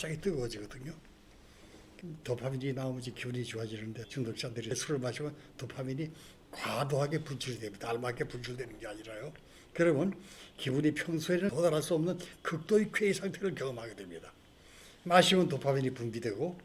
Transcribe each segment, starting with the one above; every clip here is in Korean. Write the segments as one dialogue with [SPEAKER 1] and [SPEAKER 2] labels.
[SPEAKER 1] 갑자기 뜨거워지거든요. 도파민이 나오면 기분이 좋아지는데 중독자들이 술을 마시면 도파민이 과도하게 분출됩니다. 알맞게 분출되는 게 아니라요. 그러면 기분이 평소에는 도달할 수 없는 극도의 쾌의 상태를 경험하게 됩니다. 마시면 도파민이 분비되고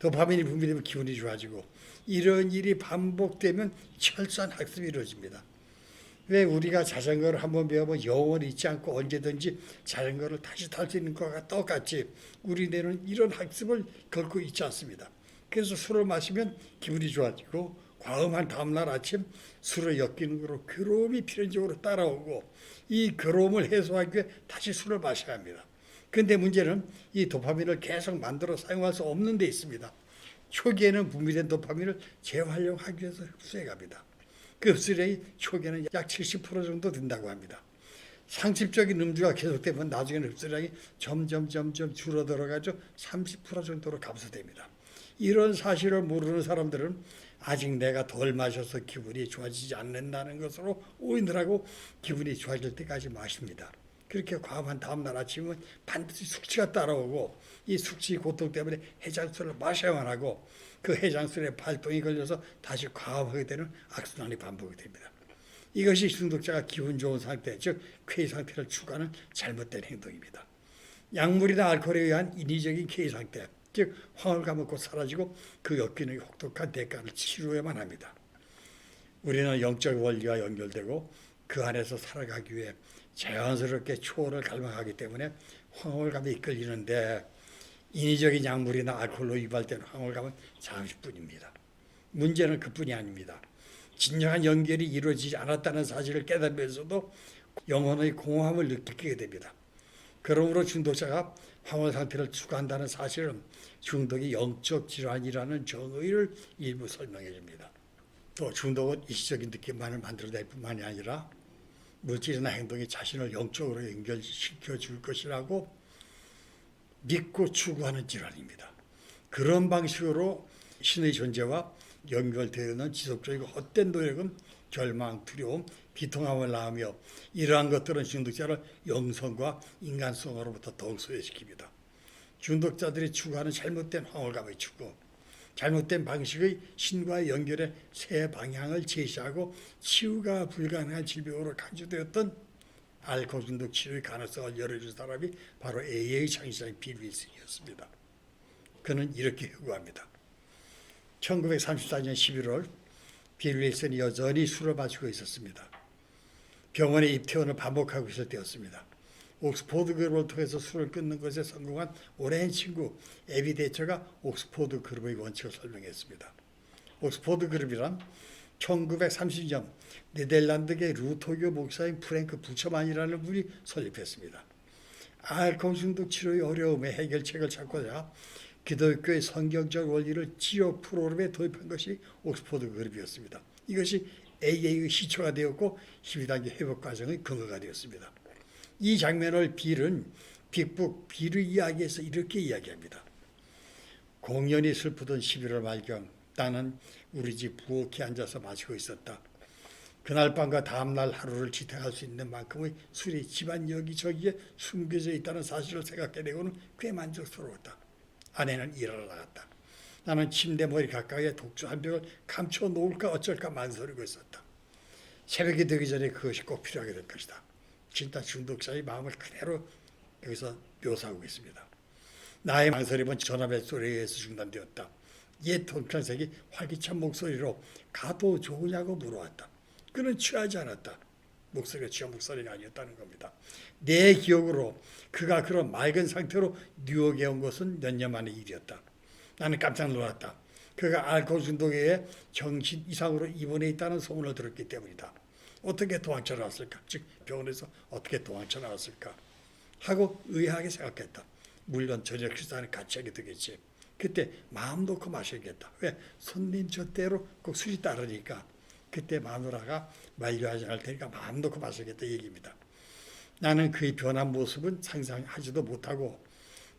[SPEAKER 1] 도파민이 분비되면 기분이 좋아지고 이런 일이 반복되면 철저한 학습이 이루어집니다. 왜 우리가 자전거를 한번 배우면 영원히 잊지 않고 언제든지 자전거를 다시 탈 수 있는 것과 똑같이 우리들은 이런 학습을 결코 잊지 않습니다. 그래서 술을 마시면 기분이 좋아지고 과음한 다음날 아침 술을 엮이는 거로 괴로움이 필연적으로 따라오고 이 괴로움을 해소하기 위해 다시 술을 마셔야 합니다. 근데 문제는 이 도파민을 계속 만들어 사용할 수 없는 데 있습니다. 초기에는 분비된 도파민을 재활용하기 위해서 흡수해 갑니다. 그 흡수량이 초기에는 약 70% 정도 된다고 합니다. 상습적인 음주가 계속되면 나중에는 흡수량이 점점 점점 줄어들어가지고 30% 정도로 감소됩니다. 이런 사실을 모르는 사람들은 아직 내가 덜 마셔서 기분이 좋아지지 않는다는 것으로 오인들하고 기분이 좋아질 때까지 마십니다. 그렇게 과음한 다음날 아침은 반드시 숙취가 따라오고 이 숙취 고통 때문에 해장술을 마셔야만 하고 그 해장술에 발동이 걸려서 다시 과음하게 되는 악순환이 반복이 됩니다. 이것이 중독자가 기분 좋은 상태, 즉 쾌의 상태를 추구하는 잘못된 행동입니다. 약물이나 알코올에 의한 인위적인 쾌의 상태, 즉 황을 까먹고 사라지고 그 엮이는 혹독한 대가를 치루어야만 합니다. 우리는 영적 원리와 연결되고 그 안에서 살아가기 위해 자연스럽게 초월을 갈망하기 때문에 황홀감에 이끌리는데 인위적인 약물이나 알코올로 유발된 황홀감은 잠시뿐입니다. 문제는 그뿐이 아닙니다. 진정한 연결이 이루어지지 않았다는 사실을 깨달으면서도 영혼의 공허함을 느끼게 됩니다. 그러므로 중독자가 황홀 상태를 추구한다는 사실은 중독이 영적 질환이라는 정의를 일부 설명해 줍니다. 또 중독은 일시적인 느낌만을 만들어낼 뿐만이 아니라 물질이나 행동이 자신을 영적으로 연결시켜 줄 것이라고 믿고 추구하는 질환입니다. 그런 방식으로 신의 존재와 연결되는 지속적이고 헛된 노력은 절망, 두려움, 비통함을 낳으며 이러한 것들은 중독자를 영성과 인간성으로부터 더욱 소외시킵니다. 중독자들이 추구하는 잘못된 황홀감의 추구, 잘못된 방식의 신과의 연결의 새 방향을 제시하고 치유가 불가능한 질병으로 간주되었던 알코올 중독 치료의 가능성을 열어준 사람이 바로 AA의 창시자인 빌 윌슨이었습니다. 그는 이렇게 요구합니다. 1934년 11월 빌 윌슨이 여전히 술을 마시고 있었습니다. 병원에 입퇴원을 반복하고 있을 때였습니다. 옥스포드 그룹을 통해서 술을 끊는 것에 성공한 오랜 친구 에비 대처가 옥스포드 그룹의 원칙을 설명했습니다. 옥스포드 그룹이란 1930년 네덜란드계 루토교 목사인 프랭크 부처만이라는 분이 설립했습니다. 알코올 중독 치료의 어려움의 해결책을 찾고자 기독교의 성경적 원리를 치료 프로그램에 도입한 것이 옥스포드 그룹이었습니다. 이것이 AA의 시초가 되었고 12단계 회복 과정의 근거가 되었습니다. 이 장면을 빌은 빅북 빌의 이야기에서 이렇게 이야기합니다. 공연히 슬프던 11월 말경 나는 우리 집 부엌에 앉아서 마시고 있었다. 그날 밤과 다음날 하루를 지탱할 수 있는 만큼의 술이 집안 여기저기에 숨겨져 있다는 사실을 생각해 내고는 꽤 만족스러웠다. 아내는 일하러 나갔다. 나는 침대 머리 가까이에 독주 한 병을 감춰 놓을까 어쩔까 만설이고 있었다. 새벽이 되기 전에 그것이 꼭 필요하게 될 것이다. 진짜 중독자의 마음을 그대로 여기서 묘사하고 있습니다. 나의 망설임은 전화벨 소리에 의해서 중단되었다. 옛 동창색이 활기찬 목소리로 가도 좋으냐고 물어왔다. 그는 취하지 않았다. 목소리가 취한 목소리가 아니었다는 겁니다. 내 기억으로 그가 그런 맑은 상태로 뉴욕에 온 것은 몇 년 만의 일이었다. 나는 깜짝 놀랐다. 그가 알코올 중독에 정신 이상으로 입원해 있다는 소문을 들었기 때문이다. 어떻게 도망쳐 나왔을까? 즉 병원에서 어떻게 도망쳐 나왔을까? 하고 의아하게 생각했다. 물론 저녁 식사는 같이 하게 되겠지. 그때 마음 놓고 마셔야겠다. 왜? 손님 젖대로 꼭 술이 따르니까. 그때 마누라가 만류하지 않을 테니까 마음 놓고 마셔야겠다 얘기입니다. 나는 그의 변한 모습은 상상하지도 못하고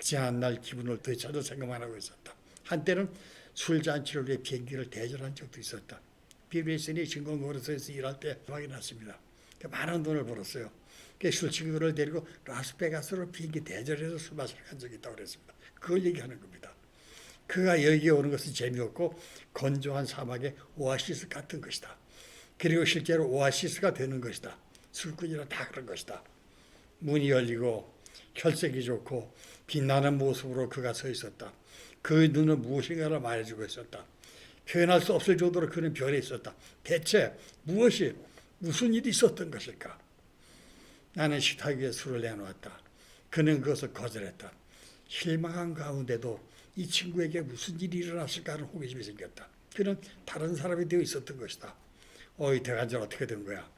[SPEAKER 1] 지난날 기분을 되찾아 생각만 하고 있었다. 한때는 술잔치를 위해 비행기를 대절한 적도 있었다. BBS니 증권거래소에서 일할 때 확인했습니다. 그 많은 돈을 벌었어요. 그 술친구들을 데리고 라스베가스로 비행기 대절해서 술 마시러 간 적이 있다고 그랬습니다. 그걸 얘기하는 겁니다. 그가 여기에 오는 것은 재미없고 건조한 사막의 오아시스 같은 것이다. 그리고 실제로 오아시스가 되는 것이다. 술꾼이라 다 그런 것이다. 문이 열리고 혈색이 좋고 빛나는 모습으로 그가 서 있었다. 그 눈은 무엇인가를 말해주고 있었다. 표현할 수 없을 정도로 그는 변해 있었다. 대체 무엇이 무슨 일이 있었던 것일까? 나는 식탁 위에 술을 내놓았다. 그는 그것을 거절했다. 실망한 가운데도 이 친구에게 무슨 일이 일어났을까 하는 호기심이 생겼다. 그는 다른 사람이 되어 있었던 것이다. 어이 대간절 어떻게 된 거야?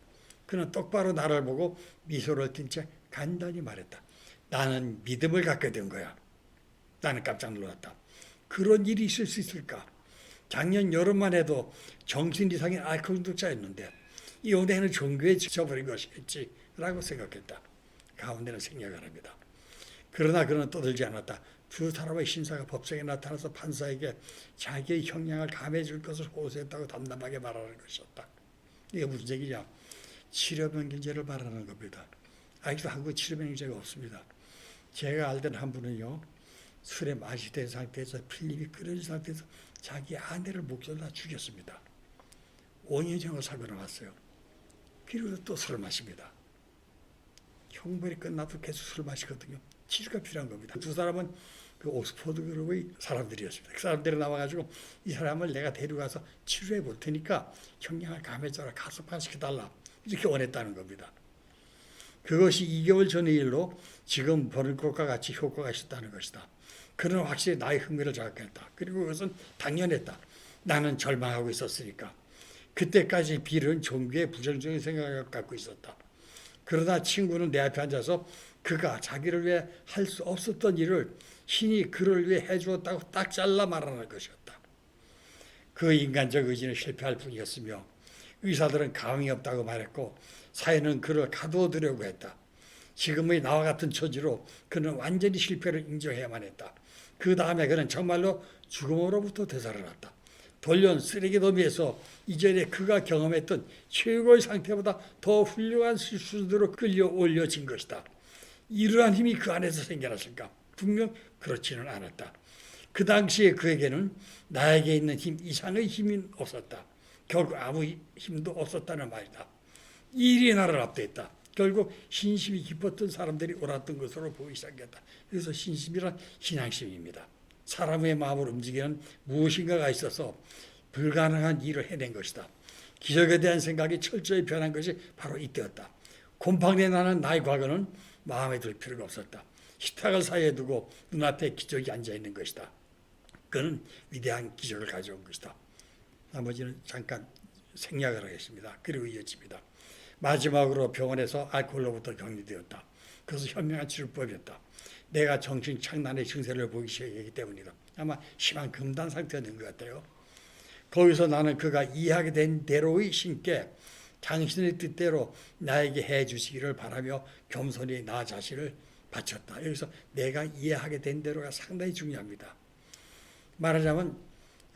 [SPEAKER 1] 그는 똑바로 나를 보고 미소를 띤 채 간단히 말했다. 나는 믿음을 갖게 된 거야. 나는 깜짝 놀랐다. 그런 일이 있을 수 있을까? 작년 여름만 해도 정신 이상의 알코올 중독자였는데 이번에는 종교에 지쳐버린 것이겠지라고 생각했다. 가운데는 생략을 합니다. 그러나 그는 떠들지 않았다. 두 사람의 신사가 법정에 나타나서 판사에게 자기의 형량을 감해 줄 것을 호소했다고 담담하게 말하는 것이었다. 이게 무슨 얘기냐? 치료병기제를 말하는 겁니다. 아직도 한국 치료병기제가 없습니다. 제가 알던 한 분은요, 술에 맛이 된 상태에서 필립이 끓여진 상태에서 자기 아내를 목졸라 죽였습니다. 5년형을 살고 나왔어요. 그리고 또 술을 마십니다. 형벌이 끝나도 계속 술을 마시거든요. 치료가 필요한 겁니다. 두 사람은 그 옥스퍼드 그룹의 사람들이었습니다. 그 사람들이 나와가지고 이 사람을 내가 데려가서 치료해 볼 테니까 형량을 감해줘라 가석방시켜달라 이렇게 원했다는 겁니다. 그것이 2개월 전의 일로 지금 버는 것과 같이 효과가 있었다는 것이다. 그는 확실히 나의 흥미를 자극했다. 그리고 그것은 당연했다. 나는 절망하고 있었으니까. 그때까지 빌은 종교에 부정적인 생각을 갖고 있었다. 그러다 친구는 내 앞에 앉아서 그가 자기를 위해 할 수 없었던 일을 신이 그를 위해 해주었다고 딱 잘라 말하는 것이었다. 그 인간적 의지는 실패할 뿐이었으며 의사들은 감이 없다고 말했고 사회는 그를 가두어두려고 했다. 지금의 나와 같은 처지로 그는 완전히 실패를 인정해야만 했다. 그 다음에 그는 정말로 죽음으로부터 되살아났다. 돌연 쓰레기 더미에서 이전에 그가 경험했던 최고의 상태보다 더 훌륭한 수준으로 끌려 올려진 것이다. 이러한 힘이 그 안에서 생겨났을까? 분명 그렇지는 않았다. 그 당시에 그에게는 나에게 있는 힘 이상의 힘이 없었다. 결국 아무 힘도 없었다는 말이다. 이 일이 나를 압도했다. 결국 신심이 깊었던 사람들이 옳았던 것으로 보이기 시작했다. 그래서 신심이란 신앙심입니다. 사람의 마음을 움직이는 무엇인가가 있어서 불가능한 일을 해낸 것이다. 기적에 대한 생각이 철저히 변한 것이 바로 이때였다. 곰팡내 나는 나의 과거는 마음에 들 필요가 없었다. 식탁을 사이에 두고 눈앞에 기적이 앉아 있는 것이다. 그는 위대한 기적을 가져온 것이다. 나머지는 잠깐 생략을 하겠습니다. 그리고 이어집니다. 마지막으로 병원에서 알코올로부터 격리되었다. 그것은 현명한 치료법이었다. 내가 정신 착란의 증세를 보기 시작했기 때문이다. 아마 심한 금단 상태였는 것 같아요. 거기서 나는 그가 이해하게 된 대로의 신께 당신의 뜻대로 나에게 해 주시기를 바라며 겸손히 나 자신을 바쳤다. 여기서 내가 이해하게 된 대로가 상당히 중요합니다. 말하자면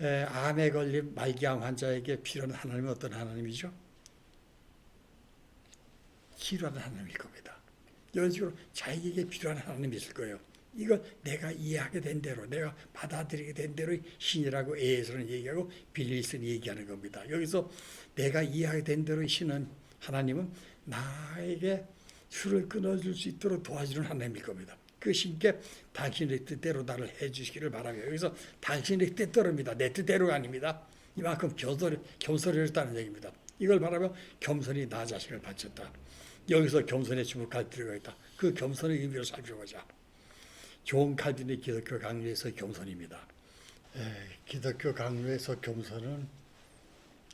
[SPEAKER 1] 에, 암에 걸린 말기암 환자에게 필요한 하나님은 어떤 하나님이죠? 치료하는 하나님일 겁니다. 이런 식으로 자기에게 필요한 하나님이 있을 거예요. 이걸 내가 이해하게 된 대로, 내가 받아들이게 된 대로 신이라고 에에서는 얘기하고 빌리스는 얘기하는 겁니다. 여기서 내가 이해하게 된 대로 신은 하나님은 나에게 술을 끊어줄 수 있도록 도와주는 하나님일 겁니다. 그 신께 당신의 뜻대로 나를 해주시기를 바라며 여기서 당신의 뜻대로입니다. 내 뜻대로가 아닙니다. 이만큼 겸손, 겸손했다는 얘기입니다. 이걸 바라며 겸손히 나 자신을 바쳤다. 여기서 겸손에 주목할 필요가 있다. 그 겸손의 의미를 살펴보자. 좋은 칼빈의 기독교 강요에서 겸손입니다. 에, 기독교 강요에서 겸손은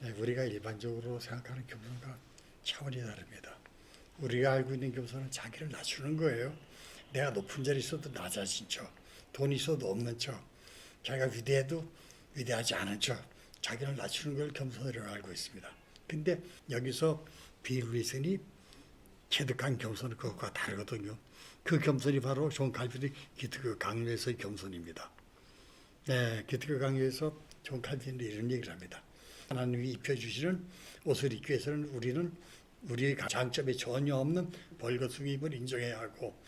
[SPEAKER 1] 에, 우리가 일반적으로 생각하는 겸손과 차원이 다릅니다. 우리가 알고 있는 겸손은 자기를 낮추는 거예요. 내가 높은 자리 있어도 낮아진 척, 돈 있어도 없는 척, 자기가 위대해도 위대하지 않은 척, 자기를 낮추는 걸 겸손이라고 알고 있습니다. 근데 여기서 빌 윌슨이 체득한 겸손은 그것과 다르거든요. 그 겸손이 바로 존 칼빈의 기특교 강요에서의 겸손입니다. 네, 기특교 강요에서 존 칼빈이 이런 얘기를 합니다. 하나님이 입혀주시는 옷을 입기 위해서는 우리는 우리의 장점이 전혀 없는 벌거숭이임을 인정해야 하고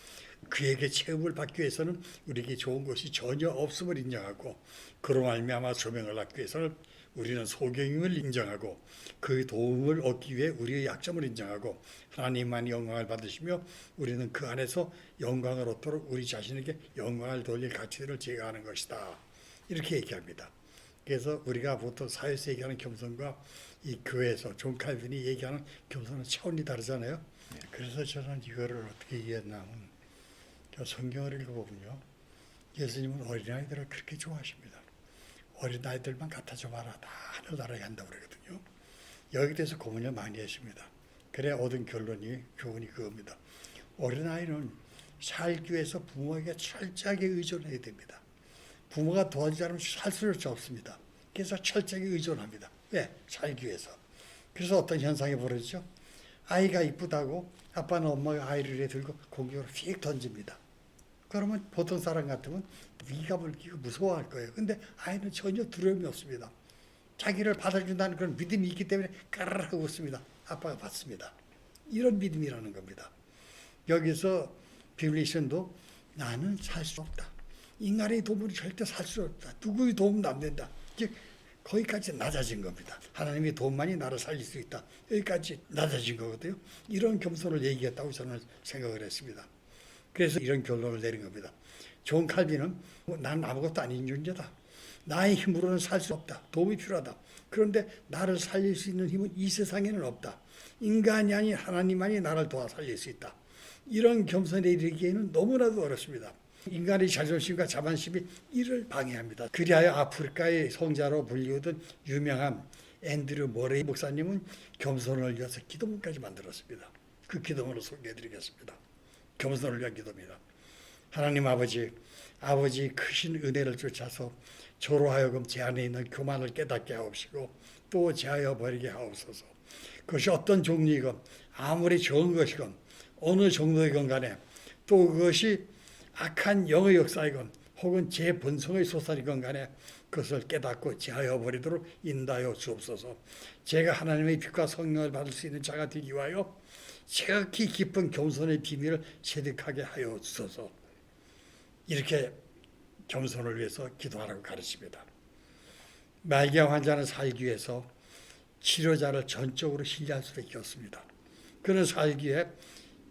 [SPEAKER 1] 그에게 체험을 받기 위해서는 우리에게 좋은 것이 전혀 없음을 인정하고 그로 말미암아 조명을 받기 위해서는 우리는 소경임을 인정하고 그 도움을 얻기 위해 우리의 약점을 인정하고 하나님만이 영광을 받으시며 우리는 그 안에서 영광을 얻도록 우리 자신에게 영광을 돌릴 가치들을 제거하는 것이다. 이렇게 얘기합니다. 그래서 우리가 보통 사회에서 얘기하는 겸손과 이 교회에서 존 칼빈이 얘기하는 겸손은 차원이 다르잖아요. 그래서 저는 이거를 어떻게 이해했냐면 저 성경을 읽어보면요. 예수님은 어린아이들을 그렇게 좋아하십니다. 어린아이들만 갖다줘 봐라. 다 하늘나라에 간다고 그러거든요. 여기 대해서 고민을 많이 했습니다. 그래 얻은 결론이 교훈이 그겁니다. 어린아이는 살기 위해서 부모에게 철저하게 의존해야 됩니다. 부모가 도와주지 않으면 살 수가 없습니다. 그래서 철저하게 의존합니다. 왜? 살기 위해서. 그래서 어떤 현상이 벌어지죠? 아이가 이쁘다고 아빠는 엄마가 아이를 들고 공격으로 휙 던집니다. 그러면 보통 사람 같으면 위감을 끼고 무서워할 거예요. 근데 아이는 전혀 두려움이 없습니다. 자기를 받아준다는 그런 믿음이 있기 때문에 까르르 하고 웃습니다. 아빠가 받습니다. 이런 믿음이라는 겁니다. 여기서 비블리션도 나는 살 수 없다. 인간의 도움을 절대 살 수 없다. 누구의 도움도 안 된다. 즉 거기까지 낮아진 겁니다. 하나님의 도움만이 나를 살릴 수 있다. 여기까지 낮아진 거거든요. 이런 겸손을 얘기했다고 저는 생각을 했습니다. 그래서 이런 결론을 내린 겁니다. 존 칼빈은 난 아무것도 아닌 존재다. 나의 힘으로는 살 수 없다. 도움이 필요하다. 그런데 나를 살릴 수 있는 힘은 이 세상에는 없다. 인간이 아닌 하나님만이 나를 도와 살릴 수 있다. 이런 겸손에 이르기에는 너무나도 어렵습니다. 인간의 자존심과 자만심이 이를 방해합니다. 그리하여 아프리카의 성자로 불리우던 유명한 앤드류 모레이 목사님은 겸손을 위해서 기도문까지 만들었습니다. 그 기도문을 소개해드리겠습니다. 겸손을 위한 기도입니다. 하나님 아버지, 아버지 크신 은혜를 쫓아서 저로 하여금 제 안에 있는 교만을 깨닫게 하옵시고 또 제하여 버리게 하옵소서. 그것이 어떤 종류이건 아무리 좋은 것이건 어느 정도이건 간에 또 그것이 악한 영의 역사이건 혹은 제 본성의 소설이건 간에 그것을 깨닫고 제하여 버리도록 인도하여 주옵소서. 제가 하나님의 빛과 성령을 받을 수 있는 자가 되기 위하여 지극히 깊은 겸손의 비밀을 체득하게 하여 주소서. 이렇게 겸손을 위해서 기도하라고 가르칩니다. 말기암 환자는 살기 위해서 치료자를 전적으로 신뢰할 수밖에 없습니다. 그는 살기 위해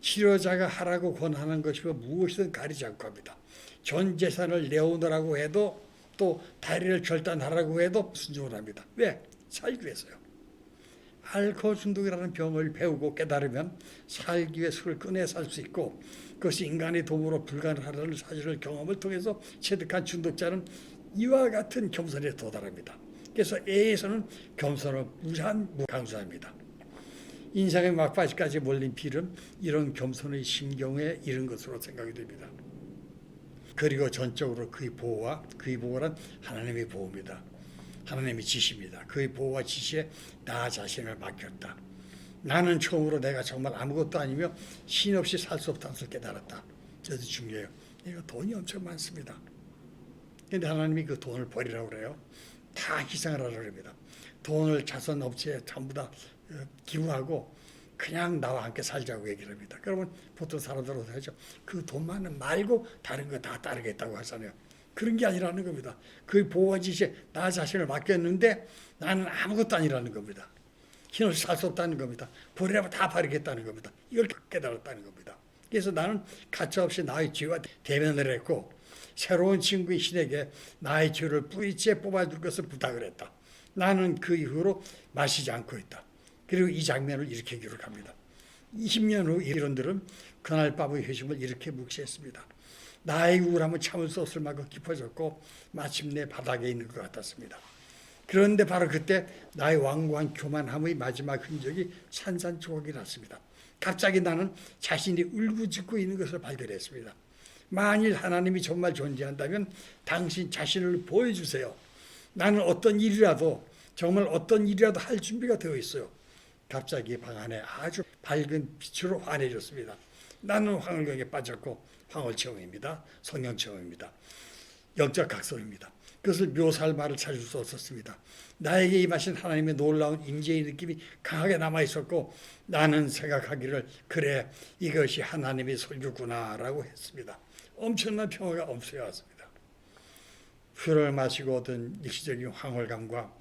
[SPEAKER 1] 치료자가 하라고 권하는 것이고 무엇이든 가리지 않고 합니다. 전 재산을 내오느라고 해도 또 다리를 절단하라고 해도 순종을 합니다. 왜? 살기 위해서요. 알코올 중독이라는 병을 배우고 깨달으면 살기 위해 술을 꺼내 살 수 있고 그것이 인간의 도움으로 불가능하다는 사실을 경험을 통해서 체득한 중독자는 이와 같은 겸손에 도달합니다. 그래서 A에서는 겸손을 무한 강조합니다. 인생의 막바지까지 몰린 필은 이런 겸손의 심경에 이른 것으로 생각이 됩니다. 그리고 전적으로 그의 보호와 그의 보호란 하나님의 보호입니다. 하나님의 지시입니다. 그의 보호와 지시에 나 자신을 맡겼다. 나는 처음으로 내가 정말 아무것도 아니며 신 없이 살 수 없다는 것을 깨달았다. 저도 중요해요. 이거 돈이 엄청 많습니다. 근데 하나님이 그 돈을 버리라고 그래요. 다 희생을 하라고 합니다. 돈을 자선 업체에 전부 다 어, 기부하고 그냥 나와 함께 살자고 얘기를 합니다. 그러면 보통 사람들은 하죠. 그 돈만은 말고 다른 거 다 따르겠다고 하잖아요. 그런 게 아니라는 겁니다. 그 보호와 지시에 나 자신을 맡겼는데 나는 아무것도 아니라는 겁니다. 힘없이 살수 없다는 겁니다. 버리라면 다 버리겠다는 겁니다. 이걸 깨달았다는 겁니다. 그래서 나는 가차없이 나의 죄와 대면을 했고 새로운 친구의 신에게 나의 죄를 뿌리째 뽑아줄 것을 부탁을 했다. 나는 그 이후로 마시지 않고 있다. 그리고 이 장면을 이렇게 기록합니다. 20년 후 이런들은 그날 밤의 회심을 이렇게 묵시했습니다. 나의 우울함은 참을 수 없을 만큼 깊어졌고 마침내 바닥에 있는 것 같았습니다. 그런데 바로 그때 나의 완고한 교만함의 마지막 흔적이 산산조각이 났습니다. 갑자기 나는 자신이 울부짖고 있는 것을 발견했습니다. 만일 하나님이 정말 존재한다면 당신 자신을 보여주세요. 나는 어떤 일이라도 정말 어떤 일이라도 할 준비가 되어 있어요. 갑자기 방 안에 아주 밝은 빛으로 환해졌습니다. 나는 황홀경에 빠졌고 황홀 체험입니다. 성령 체험입니다. 영적 각성입니다. 그것을 묘사할 말을 찾을 수 없었습니다. 나에게 임하신 하나님의 놀라운 임재의 느낌이 강하게 남아 있었고 나는 생각하기를 그래 이것이 하나님의 설교구나라고 했습니다. 엄청난 평화가 엄수해 왔습니다. 술을 마시고 얻은 일시적인 황홀감과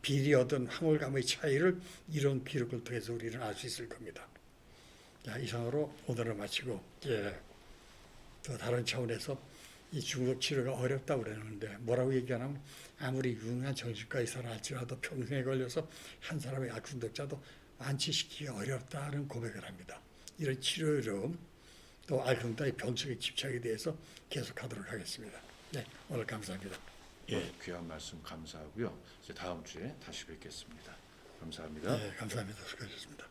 [SPEAKER 1] 비리 얻은 황홀감의 차이를 이런 기록을 통해서 우리는 알 수 있을 겁니다. 자, 이상으로 오늘을 마치고 예, 또 다른 차원에서 이 중독 치료가 어렵다고 그러는데 뭐라고 얘기하냐면 아무리 유능한 정신과의사라 할지라도 평생에 걸려서 한 사람의 악순독자도 완치시키기 어렵다는 고백을 합니다. 이런 치료 어려움 또 알콩달의 병적의 집착에 대해서 계속하도록 하겠습니다. 네, 오늘 감사합니다.
[SPEAKER 2] 예, 귀한 말씀 감사하고요. 이제 다음 주에 다시 뵙겠습니다. 감사합니다.
[SPEAKER 1] 네, 감사합니다. 수고하셨습니다.